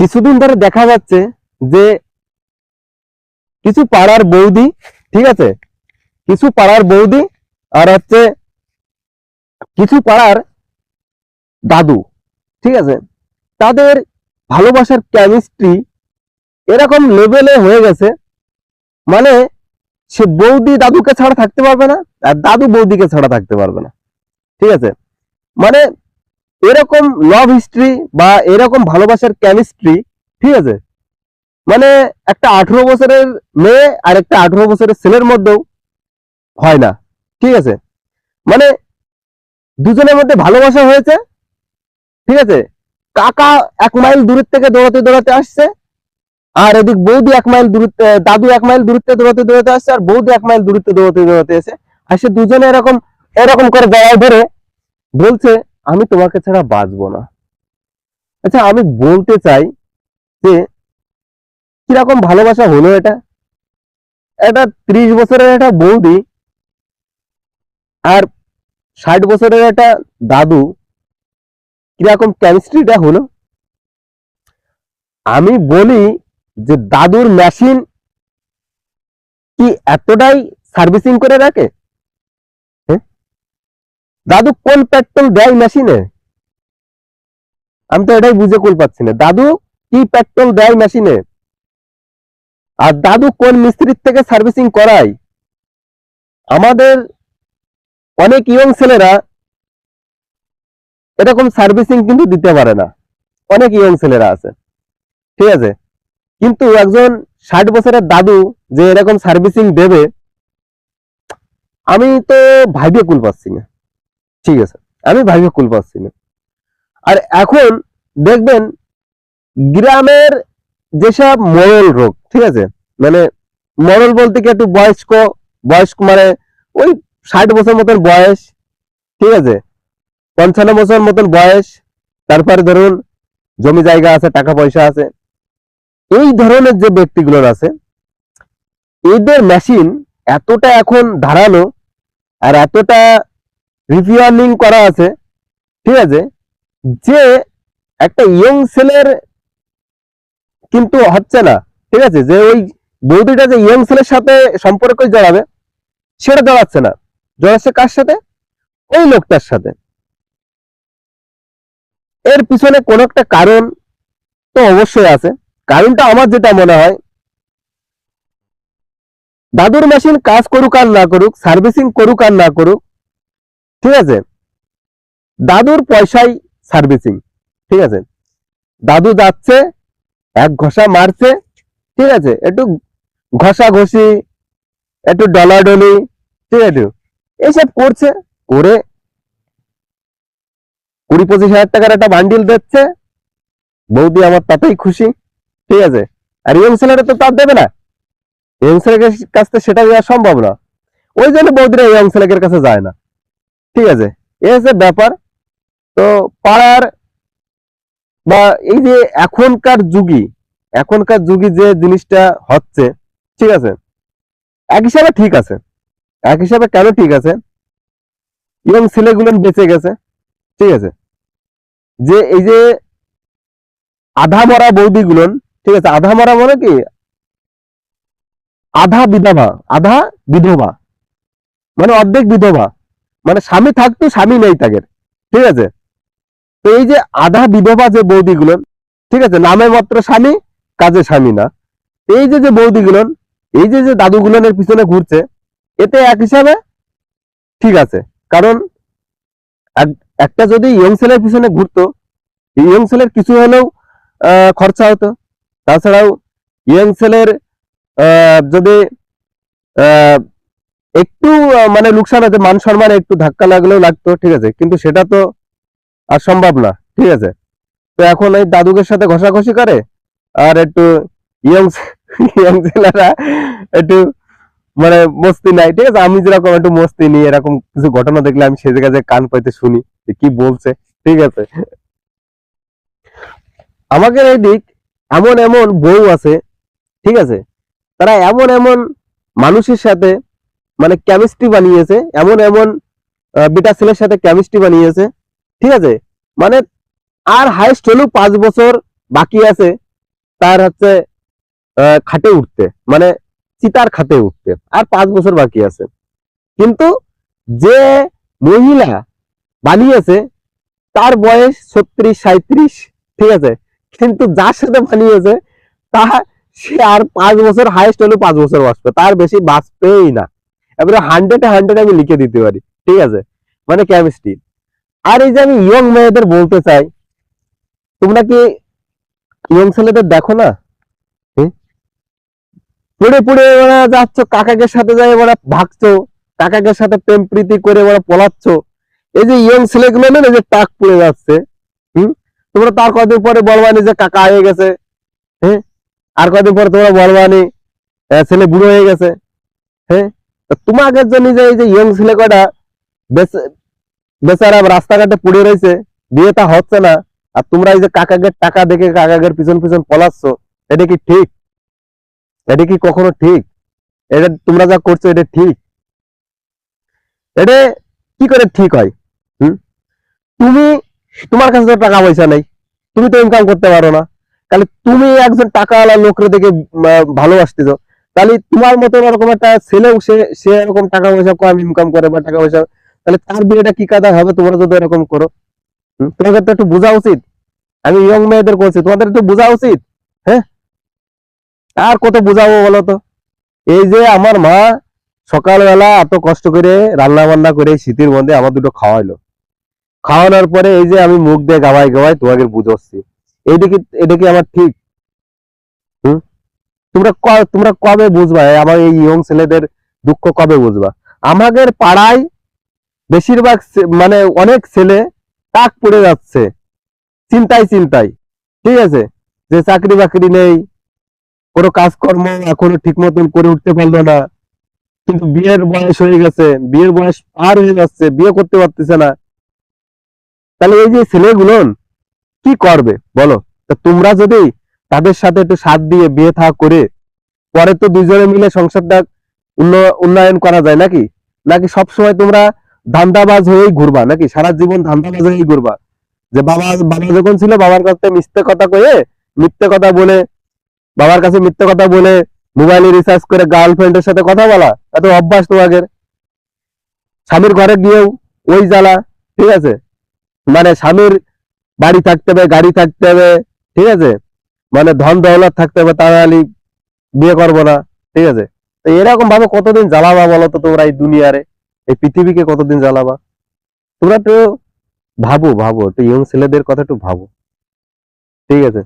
কিছুদিন ধরে দেখা যাচ্ছে যে কিছু পাড়ার বৌদি, ঠিক আছে? কিছু পাড়ার বৌদি আর হচ্ছে কিছু পাড়ার দাদু, ঠিক আছে? তাদের ভালোবাসার কেমিস্ট্রি এরকম লেভেলে হয়ে গেছে। মানে সে বৌদি দাদুকে ছাড়া থাকতে পারবে না আর দাদু বৌদিকে ছাড়া থাকতে পারবে না, ঠিক আছে? মানে এরকম লাভ হিস্ট্রি বা এরকম ভালোবাসার কেমিস্ট্রি ঠিক আছে? মানে একটা আঠারো বছরের মেয়ে আর একটা আঠারো বছরের ছেলের মধ্যেও হয় না, ঠিক আছে? মানে দুজনের মধ্যে ভালোবাসা হয়েছে, ঠিক আছে? কাকা এক মাইল দূরের থেকে দৌড়াতে দৌড়াতে আসছে, আর এদিক বৌদি এক মাইল দূরত্বে দাদু এক মাইল দূরত্বে দৌড়াতে দৌড়াতে আসছে, আর বৌদি এক মাইল দূরত্বে দৌড়াতে দৌড়াতে এসে, আর সে দুজনে এরকম এরকম করে গলায় ধরে বলছে আমি তোমাকে ছাড়া বাঁচবো না। আচ্ছা আমি বলতে চাই যে, কীরকম ভালোবাসা হলো এটা? এটা ত্রিশ বছরের একটা বৌদি আর ষাট বছরের একটা দাদু, কীরকম কেমিস্ট্রিটা হলো? আমি বলি যে, দাদুর মেশিন কি এতটাই সার্ভিসিং করে রাখে? দাদু কোন পেট্রোল দেয় মেশিনে আমি তো এটাই বুঝে কুল পাচ্ছি না। দাদু কি পেট্রোল দেয় মেশিনে আর দাদু কোন মিস্ত্রির থেকে সার্ভিসিং করায়? আমাদের অনেক ইয়ং ছেলেরা এরকম সার্ভিসিং কিন্তু দিতে পারে না। অনেক ইয়ং ছেলেরা আছে। ঠিক আছে? কিন্তু একজন ষাট বছরের দাদু যে এরকম সার্ভিসিং দেবে, আমি তো ভাইবে কুল পাচ্ছি না। ঠিক আছে। আমি ভাইবে কুল পাচ্ছি না। আর এখন দেখবেন গ্রামের যেসব মরল রোগ, ঠিক আছে? মানে মরল বলতে কি একটু বয়স্ক বয়স্ক মানে ওই ষাট বছর মতন বয়স, ঠিক আছে? পঞ্চান্ন বছর মতন বয়স, তারপরে ধরুন জমি জায়গা আছে, টাকা পয়সা আছে। এই ধরনের যে ব্যক্তিগুলো আছে, এদের মেশিন এতটা এখন ধারালো আর এতটা রিপিয়ারিং করা আছে, ঠিক আছে? যে একটা ইয়ং ছেলের কিন্তু হচ্ছে না, ঠিক আছে? যে ওই বৌদিটা যে ইয়ং ছেলের সাথে সম্পর্ক জড়াবে, সেটা জড়াচ্ছে না। জড়াচ্ছে কার সাথে? ওই লোকটার সাথে। এর পিছনে কোনো একটা কারণ তো অবশ্যই আছে। কারণটা আমার যেটা মনে হয়, দাদুর মেশিন কাজ করুক আর না করুক সার্ভিসিং করুক আর না করুক ঠিক আছে? দাদুর পয়সাই সার্ভিসিং ঠিক আছে? দাদু যাচ্ছে, এক ঘষা মারছে, ঠিক আছে? একটু ঘষা ঘষি একটু ডলাডলি, ঠিক আছে? এইসব করছে, করে কুড়ি পঁচিশ হাজার টাকার একটা বান্ডিল দিচ্ছে। বৌদি আমার তাতেই খুশি, ঠিক আছে? আর ইয়ং ছেলেরা তো তার দেবে না। ইয়ং ছেলের কাছ থেকে সেটা দেওয়া সম্ভব না। ওই জন্য বৌদিরা ইয়ং ছেলেকের কাছে যায় না। ঠিক আছে? এই হচ্ছে ব্যাপার। তো পাড়ার বা এই যে এখনকার যুগী এখনকার যুগী যে জিনিসটা হচ্ছে, ঠিক আছে? এক হিসাবে ঠিক আছে। এক হিসাবে কেন ঠিক আছে? ইয়ং ছেলেগুলো বেঁচে গেছে, ঠিক আছে? যে এই যে আধা মরা বৌদি গুলন ঠিক আছে? আধা মরা মানে কি? আধা বিধবা আধা বিধবা। মানে অর্ধেক বিধবা। মানে স্বামী থাকতো স্বামী নেই তাদের ঠিক আছে? তো এই যে আধা বিধবা যে বৌদি গুলন ঠিক আছে? নামে মাত্র স্বামী কাজে স্বামী না। এই যে যে বৌদি গুলন এই যে যে দাদু গুলনের পিছনে ঘুরছে এতে এক হিসাবে ঠিক আছে। কারণ এক- একটা যদি ইয়ং ছেলের পিছনে ঘুরতো ইয়ং ছেলের কিছু হলেও খরচা হতো। তাছাড়াও ইয়ং আহ, যদি একটু মানে লোকসান হতে মান সম্মান একটু ধাক্কা লাগলেও লাগতো, ঠিক আছে। কিন্তু সেটা তো আর সম্ভব না, ঠিক আছে। তো এখন এই দাদুকের সাথে ঘষাঘষি করে, আর একটু ইয়ং ইয়ং ছেলেরা একটু মানে মস্তি নাই, ঠিক আছে। আমি যেরকম একটু মস্তি নিই, এরকম কিছু ঘটনা দেখলে আমি সে জায়গায় কান পাইতে শুনি, যে কি বলছে, ঠিক আছে। আমাদের এই দিক এমন এমন বউ আছে, ঠিক আছে। তারা এমন এমন মানুষের সাথে মানে কেমিস্ট্রি বানিয়েছে, এমন এমন বিটা ছেলের সাথে কেমিস্ট্রি বানিয়েছে, ঠিক আছে? মানে আর হাইস্ট হলেও পাঁচ বছর বাকি আছে, তার হচ্ছে খাটে উঠতে মানে চিতার খাতে উঠতে, আর পাঁচ বছর বাকি আছে। কিন্তু যে মহিলা বানিয়েছে, তার বয়স ছত্রিশ সাঁত্রিশ ঠিক আছে? কিন্তু যার সাথে বানিয়েছে, তা সে আর পাঁচ বছর হাইস্ট হলে পাঁচ বছর বাঁচবে, তার বেশি বাঁচবেই না। এবারে হান্ড্রেডে হান্ড্রেড আমি লিখে দিতে পারি, ঠিক আছে? মানে কেমিস্ট্রি আর এই যে আমি ইয়ং মেয়েদের বলতে চাই, তোমরা কি ইয়ং ছেলেদের দেখো না? পড়ে পড়ে ওরা যাচ্ছ, কাকাকে সাথে যাই ওরা ভাগছো কাকাকের সাথে প্রেম প্রীতি করে ওরা পলাচ্ছ। এই যে ইয়ং ছেলেগুলো না যে টাক পড়ে যাচ্ছে, হুম? তোমরা তার কদিন পরে বলবানি যে কাকা হয়ে গেছে হ্যাঁ আর কদিন পরে তোমরা বলবানি ছেলে বুড়ো হয়ে গেছে হ্যাঁ তোমাদের জন্য যে এই যে ইয়ং ছেলে কটা বেচারা রাস্তাঘাটে পড়ে রয়েছে, বিয়েটা হচ্ছে না, আর তোমরা এই যে কাকাগের টাকা দেখে কাকাগের পিছন পিছন পলাচ্ছ, এটা কি ঠিক? এটা কি কখনো ঠিক? এটা তোমরা যা করছ, এটা ঠিক? এটা কি করে ঠিক হয়? তুমি, তোমার কাছে টাকা পয়সা নেই, তুমি তো ইনকাম করতে পারো না। তাহলে তুমি একজন টাকাওয়ালা লোকরে দেখে ভালোবাসতেছ। তাহলে তোমার মতো এরকম একটা ছেলেও সে সে এরকম টাকা পয়সা কম ইনকাম করে বা টাকা পয়সা, তাহলে তার বিয়েটা কি কাদা হবে? তোমরা যদি এরকম করো। তোমাদের তো একটু বোঝা উচিত। আমি ইয়ং মেয়েদের করছি তোমাদের একটু বোঝা উচিত হ্যাঁ? আর কত বোঝাবো বলো তো? এই যে আমার মা সকালবেলা এত কষ্ট করে রান্না বান্না করে শীতের মধ্যে আমার দুটো খাওয়াইলো। খাওয়ানোর পরে এই যে আমি মুখ দিয়ে গাওয়াই গাওয়াই তোমাকে বুঝাচ্ছি। এইটা কি, এটা কি আমার ঠিক? তোমরা তোমরা কবে বুঝবা? আমার এই ইয়ং ছেলেদের দুঃখ কবে বুঝবা? আমাদের পাড়ায় বেশিরভাগ মানে অনেক ছেলে টাক পড়ে যাচ্ছে। চিন্তায় চিন্তায়। ঠিক আছে? যে চাকরি বাকরি নেই, কোনো কাজকর্ম এখনও ঠিক মতন করে উঠতে পারল না। কিন্তু বিয়ের বয়স হয়ে গেছে, বিয়ের বয়স পার হয়ে যাচ্ছে, বিয়ে করতে পারতেছে না। তাহলে এই যে ছেলেগুলো কি করবে? বলো। তা তোমরা যদি তাদের সাথে একটু সাথ দিয়ে বিয়ে থা করে পরে তো দুজনে মিলে সংসারটা উন্ন- উন্নয়ন করা যায় নাকি? নাকি সবসময় তোমরা ধান্দাবাজ হয়েই ঘুরবা নাকি? সারা জীবন ধান্দাবাজ হয়েই ঘুরবা। যে বাবা বাবা যখন ছিল, বাবার কাছে মিথ্যে কথা কয়ে, মিথ্যে কথা বলে, বাবার কাছে মিথ্যে কথা বলে মোবাইলে রিচার্জ করে গার্লফ্রেন্ডের সাথে কথা বলা এত অভ্যাস তোমাদের। স্বামীর ঘরে গিয়েও ওই জ্বালা, ঠিক আছে? মানে স্বামীর বাড়ি থাকতে হবে, গাড়ি থাকতে হবে, ঠিক আছে? মানে ধন দৌলত থাকতে হবে তাহলে বিয়ে করব না, ঠিক আছে? তো এরকম ভাবে কতদিন জ্বালাবা বলতো তোমরা এই দুনিয়ারে? এই পৃথিবীকে কতদিন জ্বালাবা? তোমরা তো ভাবো ভাবো তো ইয়ং ছেলেদের কথা একটু ভাবো। ঠিক আছে?